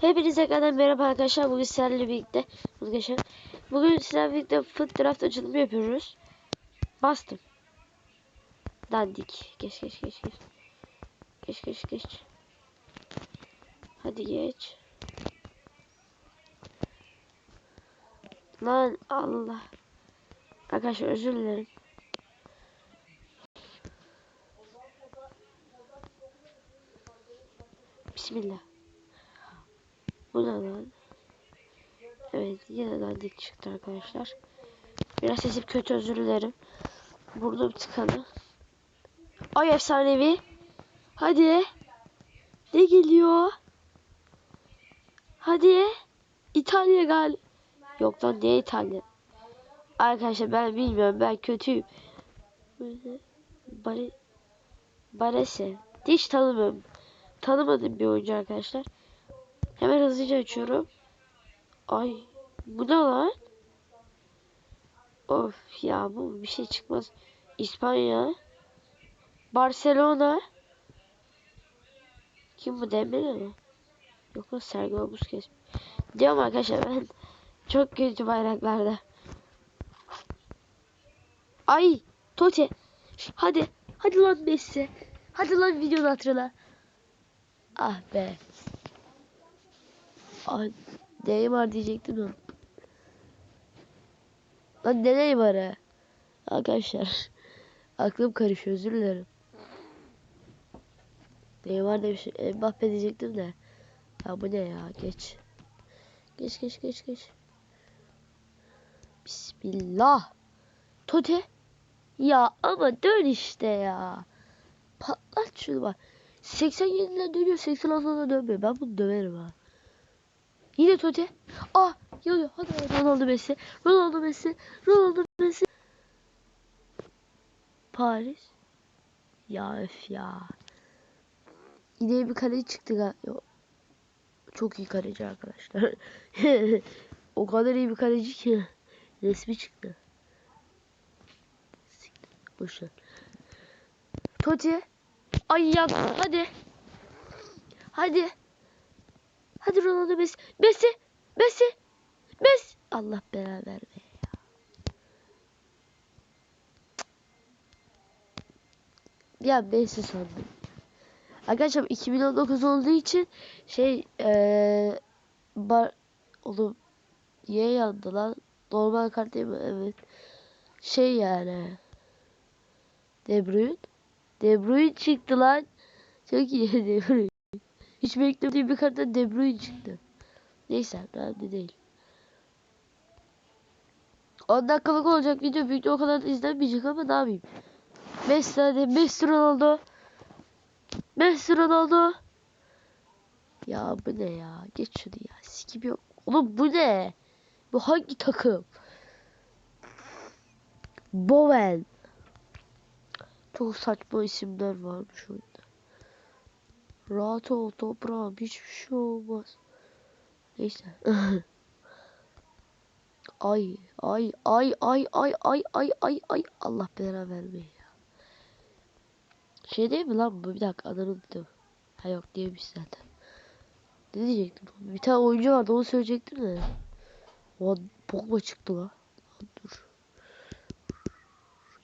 Hepinize tekrardan merhaba arkadaşlar. Bugün sizlerle birlikte arkadaşlar. Bugün sizlerle birlikte foot draft açılımı yapıyoruz. Bastım. Dandik. Geç geç geç geç. Geç geç geç. Hadi geç. Lan Allah. Arkadaşlar özür dilerim. Bismillah. Bu? Evet yine dandik çıktı arkadaşlar. Biraz sesim kötü özür dilerim. Burnum tıkalı. Ay efsanevi. Hadi. Ne geliyor? Hadi. İtalya gal. Yok lan ne İtalya? Arkadaşlar ben bilmiyorum ben kötüyüm. Bari Barese. Hiç tanımıyorum. Tanımadığım bir oyuncu arkadaşlar. Hemen hızlıca açıyorum. Ay bu ne lan? Of ya bu bir şey çıkmaz. İspanya. Barcelona. Kim bu Dembele mi? Yok lan Sergio Busquets. Diyorum arkadaşlar ben çok kötü bayraklarda. Ay Totti. Hadi. Hadi lan Messi. Hadi lan videonun hatırına. Ah be. Ay Neymar diyecektim lan. Lan ne Neymar'ı? Arkadaşlar. Aklım karışıyor özür dilerim. Neymar demişim. Mbappe diyecektim de. Ya bu ne ya geç. Geç geç geç geç. Bismillah. Tote. Ya ama dön işte ya. Patlat şunu bak. 87'den dönüyor 86'dan dönmüyor. Ben bunu döverim ha. Yine Tote. Ah yanıyor. Hadi Ronaldo Messi. Ronaldo Messi. Ronaldo Messi. Paris. Ya öf ya. Yine bir kaleci çıktı. Çok iyi kaleci arkadaşlar. o kadar iyi bir kaleci ki. Resmi çıktı. Boşver. Totti. Ay ya hadi. Hadi. Hadi Ronaldo Messi. Messi. Messi. Messi. Allah beraber verme ya. Ya Messi sandım. Arkadaşlar 2019 olduğu için şey ee, bar oğlum niye yandı lan? Normal kart değil mi? Evet. Şey yani. De Bruyne. De Bruyne çıktı lan. Çok iyi De Bruyne. Hiç beklemediğim bir karttan De Bruyne çıktı. Neyse önemli değil. 10 dakikalık olacak video. Video o kadar da izlenmeyecek ama ne yapayım. Messi hadi. Messi Ronaldo. Messi Ronaldo. Ya bu ne ya? Geç şunu ya. Sikim yok. Oğlum bu ne? Bu hangi takım? Bowen. Çok saçma isimler varmış oyunda. Rahat ol toprağım. Hiçbir şey olmaz. Neyse. ay ay ay ay ay ay ay ay ay Allah bela vermeyi ya. Şey değil mi lan bu? Bir dakika adını unuttum. Ha yok değilmiş zaten. Ne diyecektim? Bir tane oyuncu vardı onu söyleyecektim de. O Pogba çıktı lan. Dur.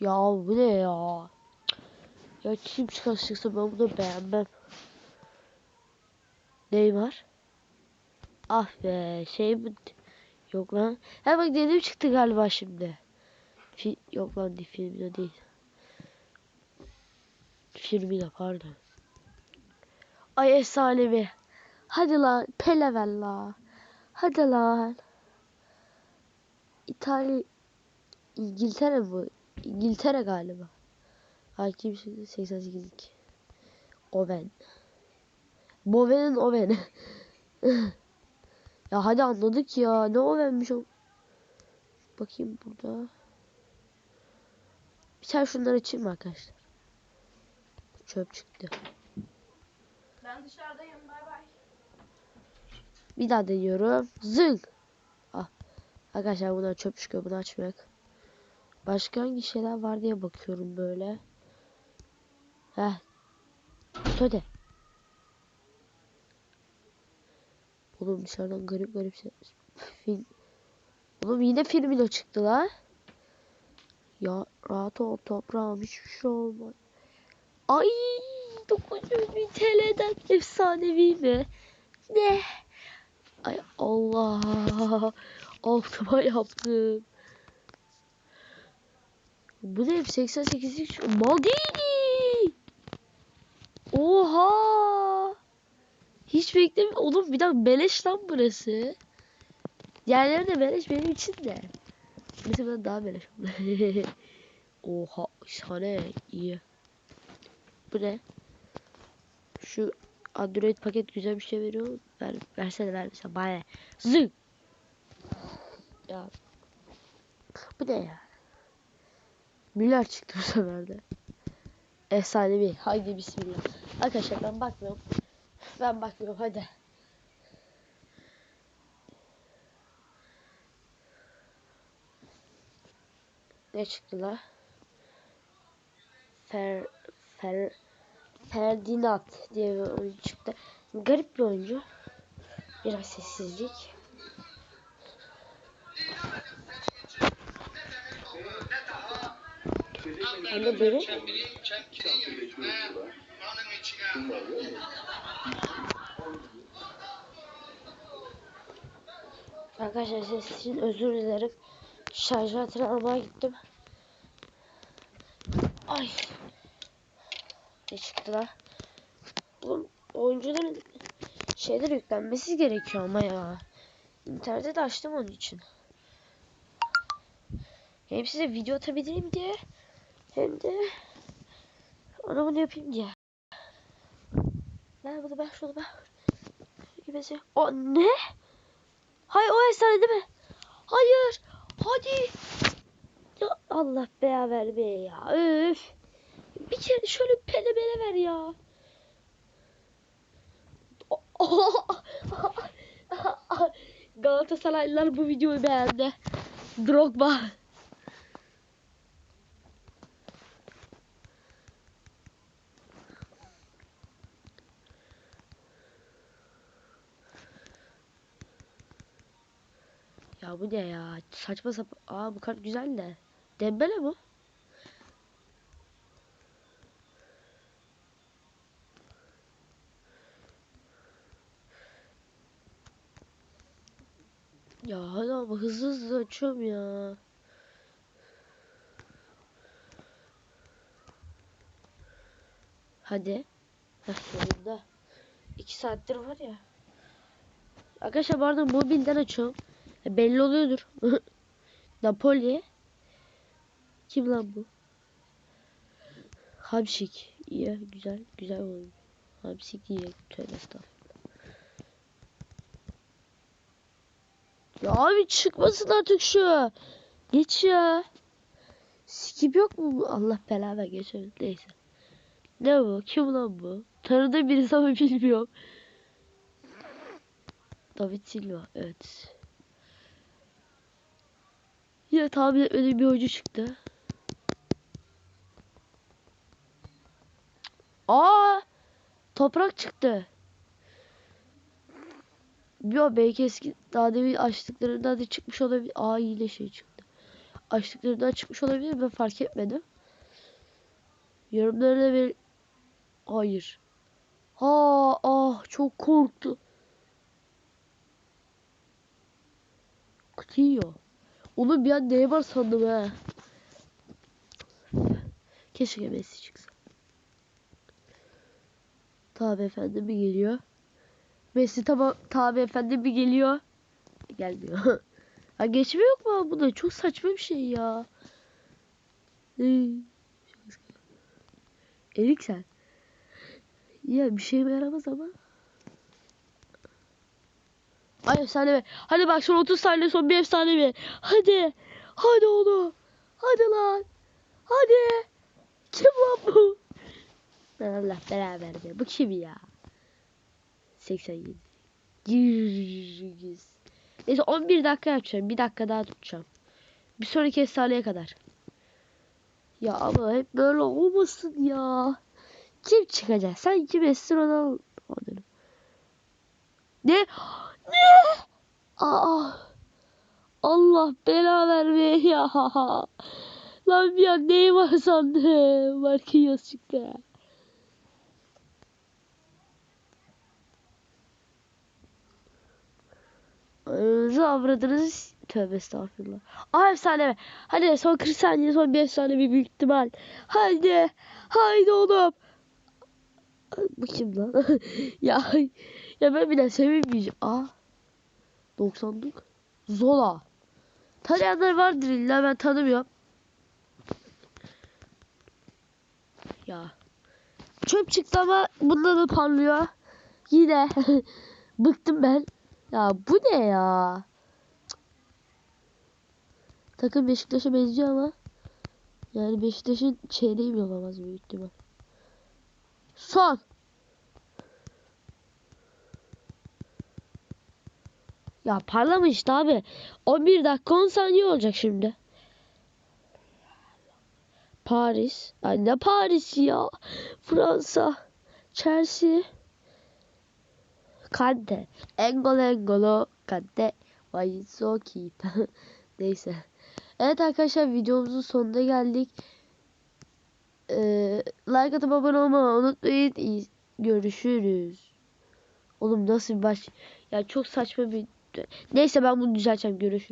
Ya bu ne ya? Ya kim çıkarsa ben bunu beğenmem. Neymar. Ah be şey mi? Yok lan. Ha bak dedim çıktı galiba şimdi. Fi yok lan değil filmde değil. Firmino pardon. Ay efsanevi. Hadi lan Pele ver la. Hadi lan. İtalya İngiltere bu. İngiltere galiba. Hakim şimdi 88 Oven. Boven'in Oven. ya hadi anladık ya. Ne Oven'miş o. Bakayım burada. Bir tane şunları açayım arkadaşlar? Çöp çıktı. Ben dışarıdayım. Bay bay. Bir daha deniyorum. Zınk. Ah. Arkadaşlar bunlar çöp çıkıyor. Bunu açmak. Başka hangi şeyler var diye bakıyorum böyle. Heh. Söyle. Oğlum dışarıdan garip garip ses. Film. Oğlum yine filmin çıktı la. Ya rahat ol toprağım hiçbir şey olmaz. Ay 900 bin TL'den efsanevi mi? Ne? Ay Allah. Altıma yaptım. Bu ne? 88'lik şu- Maldini. Oha. Hiç beklemiyorum. Oğlum bir dakika beleş lan burası. Diğerleri de beleş benim için de. Mesela daha beleş. Oha şahane iyi. Bu ne? Şu Android paket güzel bir şey veriyor. Ver, versene vermesen bana. Zık. Ya. Bu ne ya? Müller çıktı bu sefer de. Efsanevi. Haydi bismillah. Arkadaşlar ben bakmıyorum. Ben bakmıyorum hadi. Ne çıktı la? Fer, Fer, Ferdinand diye bir oyuncu çıktı. Garip bir oyuncu. Biraz sessizlik. Anne biri Arkadaşlar ses için özür dilerim. Şarj aletini almaya gittim. Ay. Ne çıktı lan? Oğlum oyuncuların şeyler yüklenmesi gerekiyor ama ya. İnternette de açtım onun için. Hem size video atabilirim diye hem de ona bunu yapayım diye. Ver bunu ben şunu ben. Gibisi. O ne? Hayır o efsane değil mi? Hayır. Hadi. Ya Allah beya vermeye ya. Öf. Bir kere şöyle pele bele ver ya. Galatasaraylılar bu videoyu beğendi. Drogba. Bu ne ya? Saçma sapan. Aa bu kart güzel de. Dembele bu. Ya hadi ama hızlı hızlı açıyorum ya. Hadi. Heh sonunda. İki saattir var ya. Arkadaşlar bu arada mobilden açıyorum. E, belli oluyordur. Napoli. Kim lan bu? Hamşik. İyi güzel güzel oyun. Hamşik iyi. Tövbe estağfurullah. Ya abi çıkmasın artık şu. Geç ya. Skip yok mu? Allah belanı geçelim. Neyse. Ne bu? Kim lan bu? Tanıdığım birisi ama bilmiyorum. David Silva. Evet. Yine tahmin etmediğim bir oyuncu çıktı. Aa! Toprak çıktı. Yo belki eski daha demin açtıklarından da çıkmış olabilir. Aa yine şey çıktı. Açtıklarından çıkmış olabilir ben fark etmedim. Yorumlarına ver. Hayır. Ha ah çok korktu. Coutinho. Onu bir an Neymar sandım ha. Keşke Messi çıksa. Tabi efendim bir geliyor. Messi tamam tabi efendim bir geliyor. Gelmiyor. ha geçme yok mu bu da çok saçma bir şey ya. Ee, Erik sen. Ya bir şeyime yaramaz ama. Ay efsane. Hadi bak son 30 saniye son bir efsane. Hadi. Hadi oğlum. Hadi lan. Hadi. Kim lan bu? Allah beraber be. Bu kim ya? 87. 100. Neyse 11 dakika yapacağım. Bir dakika daha tutacağım. Bir sonraki efsaneye kadar. Ya ama hep böyle olmasın ya. Kim çıkacak? Sen kim Ronaldo? Ne? Aa. Allah bela vermeye ya. Lan bir an neyi var sandım. Marquinhos çıktı. Ananızı avradınız. Tövbe estağfurullah. Aa efsane be. Hadi son 40 saniye son bir efsane bir büyük ihtimal. Haydi. Haydi oğlum. Bu kim lan? ya ya ben bile sevinmeyeceğim. Aa. 90'lık. Zola. Tanıyanlar vardır illa ben tanımıyorum. Ya. Çöp çıktı ama bunda da parlıyor. Yine. Bıktım ben. Ya bu ne ya? Cık. Takım Beşiktaş'a benziyor ama. Yani Beşiktaş'ın çeyreği mi olamaz büyük ihtimal. Son. Ya parlamış abi. 11 dakika 10 saniye olacak şimdi. Paris. Ay ne Paris ya. Fransa. Chelsea. Kante. Engolo Engolo. Kante. So keep. Neyse. Evet arkadaşlar videomuzun sonuna geldik. Ee, like atıp abone olmayı unutmayın. İyi- Görüşürüz. Oğlum nasıl bir baş... Ya çok saçma bir... Neyse ben bunu düzelteceğim. Görüşürüz.